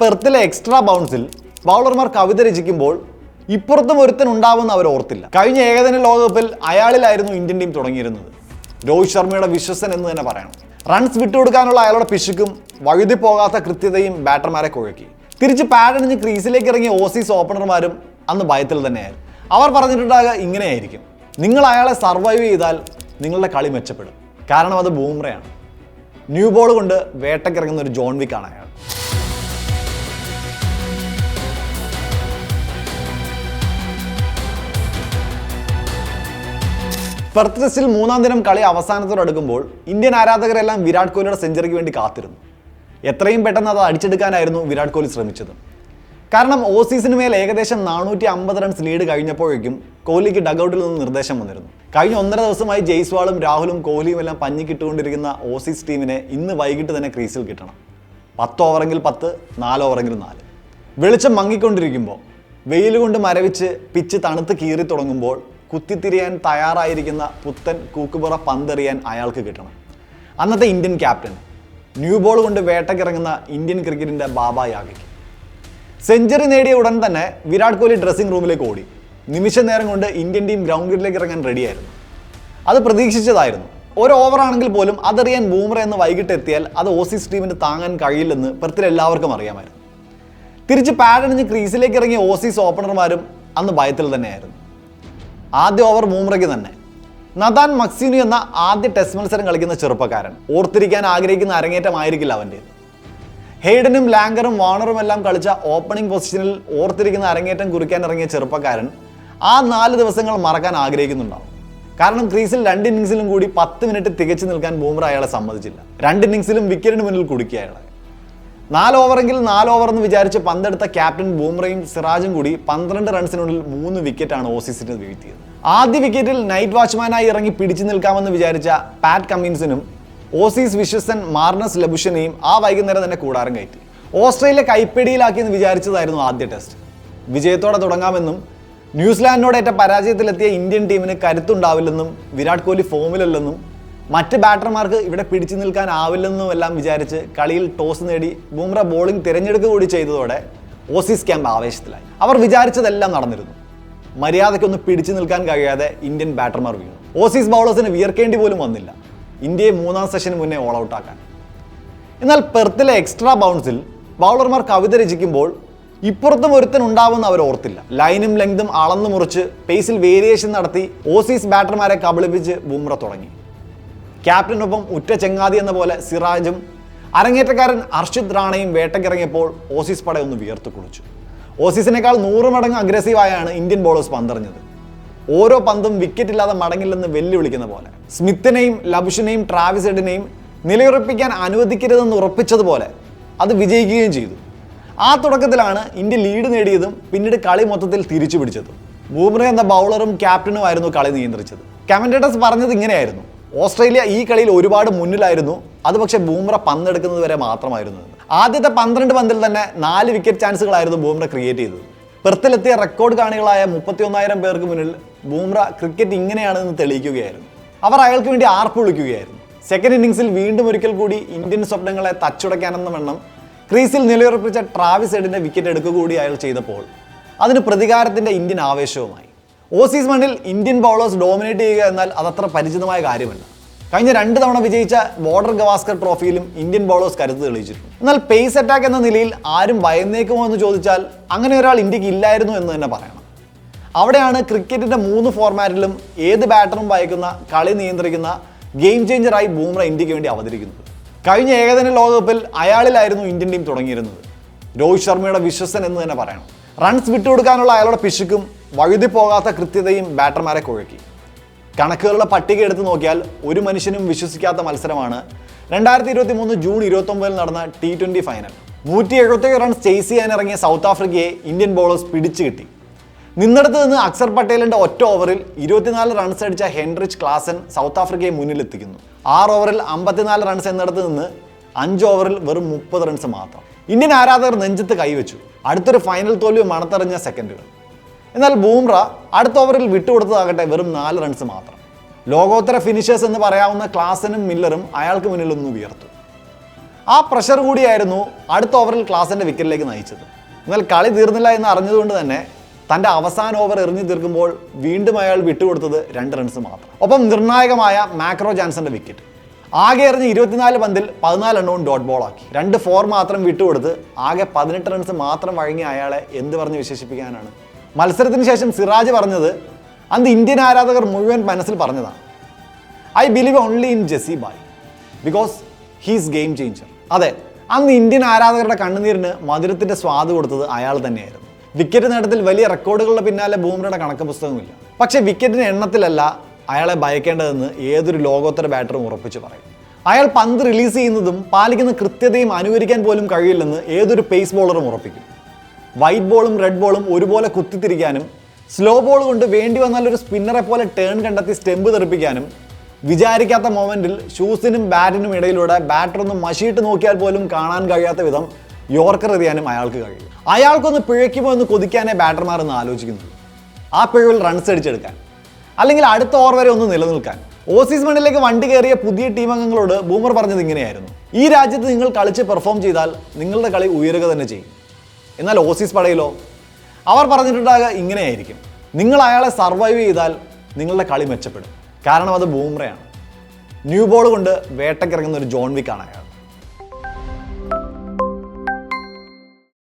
പെർത്തിലെ extra ബൗൺസിൽ ബൗളർമാർ കവിത രചിക്കുമ്പോൾ ഇപ്പുറത്തും ഒരുത്തൻ ഉണ്ടാവുമെന്ന് അവർ ഓർത്തില്ല. കഴിഞ്ഞ ഏകദിന ലോകകപ്പിൽ അയാളിലായിരുന്നു ഇന്ത്യൻ ടീം തുടങ്ങിയിരുന്നത്. രോഹിത് ശർമ്മയുടെ വിശ്വസൻ എന്ന് തന്നെ പറയണം. റൺസ് വിട്ടുകൊടുക്കാനുള്ള അയാളുടെ പിശുക്കും വഴുതി പോകാത്ത കൃത്യതയും ബാറ്റർമാരെ കുഴക്കി. തിരിച്ച് പാഡണിഞ്ഞ് ക്രീസിലേക്ക് ഇറങ്ങിയ ഓസീസ് ഓപ്പണർമാരും അന്ന് ഭയത്തിൽ തന്നെയായിരുന്നു. അവർ പറഞ്ഞിട്ടുണ്ടാകുക ഇങ്ങനെയായിരിക്കും. നിങ്ങൾ അയാളെ സർവൈവ് ചെയ്താൽ നിങ്ങളുടെ കളി മെച്ചപ്പെടും. കാരണം അത് ബൂമ്രയാണ് ന്യൂ ബോൾ കൊണ്ട് വേട്ടക്കിറങ്ങുന്ന ഒരു ജോൺ വിക്കാണ് അയാൾ. പെർത്ത് ടെസ്റ്റിൽ മൂന്നാം ദിനം കളി അവസാനത്തോടടുക്കുമ്പോൾ ഇന്ത്യൻ ആരാധകരെല്ലാം വിരാട് കോഹ്ലിയുടെ സെഞ്ചുറിക്ക് വേണ്ടി കാത്തിരുന്നു. എത്രയും പെട്ടെന്ന് അത് അടിച്ചെടുക്കാനായിരുന്നു വിരാട് കോഹ്ലി ശ്രമിച്ചത്. കാരണം ഓസീസിന് മേൽ ഏകദേശം നാനൂറ്റി അമ്പത് റൺസ് ലീഡ് കഴിഞ്ഞപ്പോഴേക്കും കോഹ്ലിക്ക് ഡഗൌട്ടിൽ നിന്ന് നിർദ്ദേശം വന്നിരുന്നു. കഴിഞ്ഞ ഒന്നര ദിവസമായി ജയ്സ്വാളും രാഹുലും കോഹ്ലിയും എല്ലാം പഞ്ഞിക്കിട്ടുകൊണ്ടിരിക്കുന്ന ഓസീസ് ടീമിനെ ഇന്ന് വൈകിട്ട് തന്നെ ക്രീസിൽ കിട്ടണം. പത്ത് ഓവറെങ്കിൽ പത്ത് നാല് ഓവറെങ്കിൽ നാല്. വെളിച്ചം മങ്ങിക്കൊണ്ടിരിക്കുമ്പോൾ വെയിൽ കൊണ്ട് മരവിച്ച് പിച്ച് തണുത്ത് കീറി തുടങ്ങുമ്പോൾ കുത്തിത്തിരിയാൻ തയ്യാറായിരിക്കുന്ന പുത്തൻ കൂക്കുപുറ പന്തെറിയാൻ അയാൾക്ക് കിട്ടണം. അന്നത്തെ ഇന്ത്യൻ ക്യാപ്റ്റൻ ന്യൂ ബോൾ കൊണ്ട് വേട്ടക്കിറങ്ങുന്ന ഇന്ത്യൻ ക്രിക്കറ്റിന്റെ ബാബ യാഗയ്ക്ക് സെഞ്ചുറി നേടിയ ഉടൻ തന്നെ വിരാട് കോഹ്ലി ഡ്രസ്സിംഗ് റൂമിലേക്ക് ഓടി. നിമിഷ നേരം കൊണ്ട് ഇന്ത്യൻ ടീം ഗ്രൗണ്ടിലേക്ക് ഇറങ്ങാൻ റെഡിയായിരുന്നു. അത് പ്രതീക്ഷിച്ചതായിരുന്നു. ഒരു ഓവറാണെങ്കിൽ പോലും അതറിയാൻ ബൂമറ എന്ന് വൈകിട്ട് എത്തിയാൽ അത് ഓസീസ് ടീമിന് താങ്ങാൻ കഴിയില്ലെന്ന് പെർത്തിൽ എല്ലാവർക്കും അറിയാമായിരുന്നു. തിരിച്ച് പാഡണിഞ്ഞ് ക്രീസിലേക്ക് ഇറങ്ങിയ ഓസീസ് ഓപ്പണർമാരും അന്ന് ഭയത്തിൽ തന്നെയായിരുന്നു. ആദ്യ ഓവർ മൂമ്രയ്ക്ക് തന്നെ. നദാൻ മക്സീനു എന്ന ആദ്യ ടെസ്റ്റ് മത്സരം കളിക്കുന്ന ചെറുപ്പക്കാരൻ. ഓർത്തിരിക്കാൻ ആഗ്രഹിക്കുന്ന അരങ്ങേറ്റമായിരിക്കില്ല അവന്റെ ഹെയ്ഡനും ലാങ്കറും വാണറും എല്ലാം കളിച്ച ഓപ്പണിംഗ് പൊസിഷനിൽ ഓർത്തിരിക്കുന്ന അരങ്ങേറ്റം കുറിക്കാൻ ഇറങ്ങിയ ചെറുപ്പക്കാരൻ ആ നാല് ദിവസങ്ങൾ മറക്കാൻ ആഗ്രഹിക്കുന്നുണ്ടാവും. കാരണം ക്രീസിൽ രണ്ട് ഇന്നിങ്സിലും കൂടി പത്ത് മിനിറ്റ് തികച്ചു നിൽക്കാൻ ബൂമ്ര അയാളെ സമ്മതിച്ചില്ല. രണ്ട് ഇന്നിങ്സിലും വിക്കറ്റിന് മുന്നിൽ കുടുക്കിയ അയാളെ. നാല് ഓവറെങ്കിൽ നാല് ഓവർ എന്ന് വിചാരിച്ച് പന്തെടുത്ത ക്യാപ്റ്റൻ ബൂമറയും സിറാജും കൂടി പന്ത്രണ്ട് റൺസിനുള്ളിൽ മൂന്ന് വിക്കറ്റാണ് ഓസീസിന് വീഴ്ത്തിയത്. ആദ്യ വിക്കറ്റിൽ നൈറ്റ് വാച്ച്മാനായി ഇറങ്ങി പിടിച്ചു നിൽക്കാമെന്ന് വിചാരിച്ച പാറ്റ് കമ്മിൻസിനും ഓസീസ് വിശ്വസൻ മാർണസ് ലബുഷനെയും ആ വൈകുന്നേരം തന്നെ കൂടാരം കയറ്റി. ഓസ്ട്രേലിയ കൈപ്പിടിയിലാക്കിയെന്ന് വിചാരിച്ചതായിരുന്നു ആദ്യ ടെസ്റ്റ്. വിജയത്തോടെ തുടങ്ങാമെന്നും ന്യൂസിലാൻഡിനോടേറ്റ പരാജയത്തിലെത്തിയ ഇന്ത്യൻ ടീമിന് കരുത്തുണ്ടാവില്ലെന്നും വിരാട് കോഹ്ലി ഫോമിലല്ലെന്നും മറ്റ് ബാറ്റർമാർക്ക് ഇവിടെ പിടിച്ചു നിൽക്കാനാവില്ലെന്നും എല്ലാം വിചാരിച്ച് കളിയിൽ ടോസ് നേടി ബൂമ്ര ബോളിംഗ് തിരഞ്ഞെടുക്കുക കൂടി ചെയ്തതോടെ ഓസീസ് ക്യാമ്പ് ആവേശത്തിലായി. അവർ വിചാരിച്ചതെല്ലാം നടന്നിരുന്നു. മര്യാദയ്ക്കൊന്ന് പിടിച്ചു നിൽക്കാൻ കഴിയാതെ ഇന്ത്യൻ ബാറ്റർമാർ വീണു. ഓസീസ് ബൗളേഴ്സിന് വിയർക്കേണ്ടി പോലും വന്നില്ല. ഇന്ത്യയെ മൂന്നാം സെഷന് മുന്നേ ഓൾ ഔട്ടാക്കാൻ എന്നാൽ പെർത്തിലെ എക്സ്ട്രാ ബൗൺസിൽ ബൗളർമാർ കവിത രചിക്കുമ്പോൾ ഇപ്പുറത്തും ഒരുത്തൻ ഉണ്ടാവുമെന്ന് അവർ ഓർത്തില്ല. ലൈനും ലെങ്തും അളന്നു മുറിച്ച് പേസിൽ വേരിയേഷൻ നടത്തി ഓസീസ് ബാറ്റർമാരെ കബളിപ്പിച്ച് ബൂമ്ര തുടങ്ങി. ക്യാപ്റ്റനൊപ്പം ഉറ്റ ചെങ്ങാതി എന്ന പോലെ സിറാജും അരങ്ങേറ്റക്കാരൻ അർഷിദ് റാണയും വേട്ടക്കിറങ്ങിയപ്പോൾ ഓസീസ് പട ഒന്ന് വിയർത്തു കുളിച്ചു. ഓസീസിനേക്കാൾ നൂറ് മടങ്ങ് അഗ്രസീവായാണ് ഇന്ത്യൻ ബോളേഴ്സ് പന്തറിഞ്ഞത്. ഓരോ പന്തും വിക്കറ്റ് ഇല്ലാതെ മടങ്ങില്ലെന്ന് വെല്ലുവിളിക്കുന്ന പോലെ. സ്മിത്തിനെയും ലബുഷിനെയും ട്രാവിസ് എഡിനെയും നിലയുറപ്പിക്കാൻ അനുവദിക്കരുതെന്ന് ഉറപ്പിച്ചതുപോലെ അത് വിജയിക്കുകയും ചെയ്തു. ആ തുടക്കത്തിലാണ് ഇന്ത്യ ലീഡ് നേടിയതും പിന്നീട് കളി മൊത്തത്തിൽ തിരിച്ചു പിടിച്ചതും. ബൂമ്ര എന്ന ബൗളറും ക്യാപ്റ്റനുമായിരുന്നു കളി നിയന്ത്രിച്ചത്. കമന്റേറ്റേഴ്സ് പറഞ്ഞത് ഇങ്ങനെയായിരുന്നു. ഓസ്ട്രേലിയ ഈ കളിയിൽ ഒരുപാട് മുന്നിലായിരുന്നു. അത് പക്ഷേ ബൂമ്ര പന്തെടുക്കുന്നത് വരെ മാത്രമായിരുന്നു. ആദ്യത്തെ പന്ത്രണ്ട് പന്തിൽ തന്നെ നാല് വിക്കറ്റ് ചാൻസുകളായിരുന്നു ബൂമ്ര ക്രിയേറ്റ് ചെയ്തത്. പെർത്തിലെത്തിയ റെക്കോർഡ് കാണികളായ മുപ്പത്തിയൊന്നായിരം പേർക്ക് മുന്നിൽ ബൂമ്ര ക്രിക്കറ്റ് ഇങ്ങനെയാണെന്ന് തെളിയിക്കുകയായിരുന്നു. അവർ അയാൾക്ക് വേണ്ടി ആർപ്പ് വിളിക്കുകയായിരുന്നു. സെക്കൻഡ് ഇന്നിംഗ്സിൽ വീണ്ടും ഒരിക്കൽ കൂടി ഇന്ത്യൻ സ്വപ്നങ്ങളെ തച്ചുടയ്ക്കാനെന്ന വണ്ണം ക്രീസിൽ നിലയുറപ്പിച്ച ട്രാവിസ് എഡിന്റെ വിക്കറ്റ് എടുക്കുക കൂടി അയാൾ ചെയ്തപ്പോൾ അതിന് പ്രതികാരത്തിന്റെ ഇന്ത്യൻ ആവേശവുമായി. ഓസീസ് മണ്ണിൽ ഇന്ത്യൻ ബൗളേഴ്സ് ഡോമിനേറ്റ് ചെയ്യുക എന്നാൽ അതത്ര പരിചിതമായ കാര്യമല്ല. കഴിഞ്ഞ രണ്ട് തവണ വിജയിച്ച ബോർഡർ ഗവാസ്കർ ട്രോഫിയിലും ഇന്ത്യൻ ബൗളേഴ്സ് കരുത്ത് തെളിയിച്ചിരുന്നു എന്നാൽ പേസ് അറ്റാക്ക് എന്ന നിലയിൽ ആരും ഭയന്നേക്കുമോ എന്ന് ചോദിച്ചാൽ അങ്ങനെ ഒരാൾ ഇന്ത്യയ്ക്ക് ഇല്ലായിരുന്നു എന്ന് തന്നെ പറയണം. അവിടെയാണ് ക്രിക്കറ്റിന്റെ മൂന്ന് ഫോർമാറ്റിലും ഏത് ബാറ്ററും വായിക്കുന്ന കളി നിയന്ത്രിക്കുന്ന ഗെയിം ചേഞ്ചറായി ബൂമ്ര ഇന്ത്യയ്ക്ക് വേണ്ടി അവതരിക്കുന്നത്. കഴിഞ്ഞ ഏകദിന ലോകകപ്പിൽ അയാളിലായിരുന്നു ഇന്ത്യൻ ടീം തുടങ്ങിയിരുന്നത്. രോഹിത് ശർമ്മയുടെ വിശ്വസൻ എന്ന് തന്നെ പറയണം. റൺസ് വിട്ടുകൊടുക്കാനുള്ള അയാളുടെ പിശുക്കും വഴുതി പോകാത്ത കൃത്യതയും ബാറ്റർമാരെ കുഴക്കി. കണക്കുകളുടെ പട്ടിക എടുത്ത് നോക്കിയാൽ ഒരു മനുഷ്യനും വിശ്വസിക്കാത്ത മത്സരമാണ്. രണ്ടായിരത്തി ഇരുപത്തി മൂന്ന് ജൂൺ ഇരുപത്തി ഒമ്പതിൽ നടന്ന ടി ട്വന്റി ഫൈനൽ നൂറ്റി എഴുപത്തേഴ് റൺസ് ചേസ് ചെയ്യാനിറങ്ങിയ സൗത്ത് ആഫ്രിക്കയെ ഇന്ത്യൻ ബോളേഴ്സ് പിടിച്ചു കിട്ടി. നിന്നിടത്ത് നിന്ന് അക്സർ പട്ടേലിന്റെ ഒറ്റ ഓവറിൽ ഇരുപത്തിനാല് റൺസ് അടിച്ച ഹെൻറിച്ച് ക്ലാസൻ സൗത്ത് ആഫ്രിക്കയെ മുന്നിലെത്തിക്കുന്നു. ആറ് ഓവറിൽ അമ്പത്തിനാല് റൺസ് എന്നിടത്ത് നിന്ന് അഞ്ച് ഓവറിൽ വെറും മുപ്പത് റൺസ് മാത്രം. ഇന്ത്യൻ ആരാധകർ നെഞ്ചത്ത് കൈവച്ചു. അടുത്തൊരു ഫൈനൽ തോൽവി മണത്തറിഞ്ഞ സെക്കൻഡുകൾ എന്നാൽ ബൂംറ അടുത്ത ഓവറിൽ വിട്ടുകൊടുത്തതാകട്ടെ വെറും നാല് റൺസ് മാത്രം. ലോകോത്തര ഫിനിഷേഴ്സ് എന്ന് പറയാവുന്ന ക്ലാസനും മില്ലറും അയാൾക്ക് മുന്നിൽ ഒന്ന് ഉയർത്തു. ആ പ്രഷർ കൂടിയായിരുന്നു അടുത്ത ഓവറിൽ ക്ലാസിന്റെ വിക്കറ്റിലേക്ക് നയിച്ചത്. എന്നാൽ കളി തീർന്നില്ല എന്ന് അറിഞ്ഞതുകൊണ്ട് തന്നെ തന്റെ അവസാന ഓവർ എറിഞ്ഞു തീർക്കുമ്പോൾ വീണ്ടും അയാൾ വിട്ടുകൊടുത്തത് രണ്ട് റൺസ് മാത്രം. ഒപ്പം നിർണായകമായ മാക്രോ ജാൻസന്റെ വിക്കറ്റ് ആകെ എറിഞ്ഞ് ഇരുപത്തിനാല് പന്തിൽ പതിനാല് എണ്ണവും ഡോട്ട് ബോൾ ആക്കി. രണ്ട് ഫോർ മാത്രം വിട്ടുകൊടുത്ത് ആകെ പതിനെട്ട് റൺസ് മാത്രം വഴങ്ങിയ അയാളെ എന്ത് പറഞ്ഞ് വിശേഷിപ്പിക്കാനാണ്? മത്സരത്തിന് ശേഷം സിറാജ് പറഞ്ഞത് അന്ന് ഇന്ത്യൻ ആരാധകർ മുഴുവൻ മനസ്സിൽ പറഞ്ഞതാണ്. I believe only in Jassi bhai because he's game changer അതെ അന്ന് ഇന്ത്യൻ ആരാധകരുടെ കണ്ണുനീരിന് മധുരത്തിന്റെ സ്വാദ് കൊടുത്തത് അയാൾ തന്നെയായിരുന്നു. വിക്കറ്റ് നേട്ടത്തിൽ വലിയ റെക്കോർഡുകളുടെ പിന്നാലെ ബൂമറയുടെ കണക്ക് പുസ്തകമില്ല. പക്ഷേ വിക്കറ്റിന്റെ എണ്ണത്തിലല്ല അയാളെ ഭയക്കേണ്ടതെന്ന് ഏതൊരു ലോകോത്തര ബാറ്ററും ഉറപ്പിച്ച് പറയും. അയാൾ പന്ത് റിലീസ് ചെയ്യുന്നതും പാലിക്കുന്ന കൃത്യതയും അനുകരിക്കാൻ പോലും കഴിയില്ലെന്ന് ഏതൊരു പേസ് ബോളറും ഉറപ്പിക്കും. വൈറ്റ് ബോളും റെഡ് ബോളും ഒരുപോലെ കുത്തിത്തിരിക്കാനും സ്ലോ ബോൾ കൊണ്ട് വേണ്ടി വന്നാൽ ഒരു സ്പിന്നറെ പോലെ ടേൺ കണ്ടെത്തി സ്റ്റെമ്പ് തെറിപ്പിക്കാനും വിചാരിക്കാത്ത മൊമെന്റിൽ ഷൂസിനും ബാറ്റിനും ഇടയിലൂടെ ബാറ്റർ ഒന്ന് മഷിയിട്ട് നോക്കിയാൽ പോലും കാണാൻ കഴിയാത്ത വിധം യോർക്കർ എറിയാനും അയാൾക്ക് കഴിയും. അയാൾക്കൊന്ന് പിഴയ്ക്കുമോ എന്ന് കൊതിക്കാനേ ബാറ്റർമാർ ഒന്ന് ആലോചിക്കുന്നുള്ളൂ. ആ പിഴവിൽ റൺസ് അടിച്ചെടുക്കാൻ അല്ലെങ്കിൽ അടുത്ത ഓവർ വരെ ഒന്ന് നിലനിൽക്കാൻ. ഓസീസ് മണ്ണിലേക്ക് വണ്ടി കയറിയ പുതിയ ടീം അംഗങ്ങളോട് ബൂമർ പറഞ്ഞത് ഇങ്ങനെയായിരുന്നു. ഈ രാജ്യത്ത് നിങ്ങൾ കളിച്ച് പെർഫോം ചെയ്താൽ നിങ്ങളുടെ കളി ഉയരുക തന്നെ ചെയ്യും. എന്നാൽ ഓസീസ് പടയിലോ? അവർ പറഞ്ഞിട്ടുണ്ടാകുക ഇങ്ങനെയായിരിക്കും. നിങ്ങൾ അയാളെ സർവൈവ് ചെയ്താൽ നിങ്ങളുടെ കളി മെച്ചപ്പെടും. കാരണം അത് ബൂമ്രയാണ് ന്യൂ ബോൾ കൊണ്ട് വേട്ടക്കിറങ്ങുന്ന ഒരു ജോൺ വിക്കാണ് അയാൾ.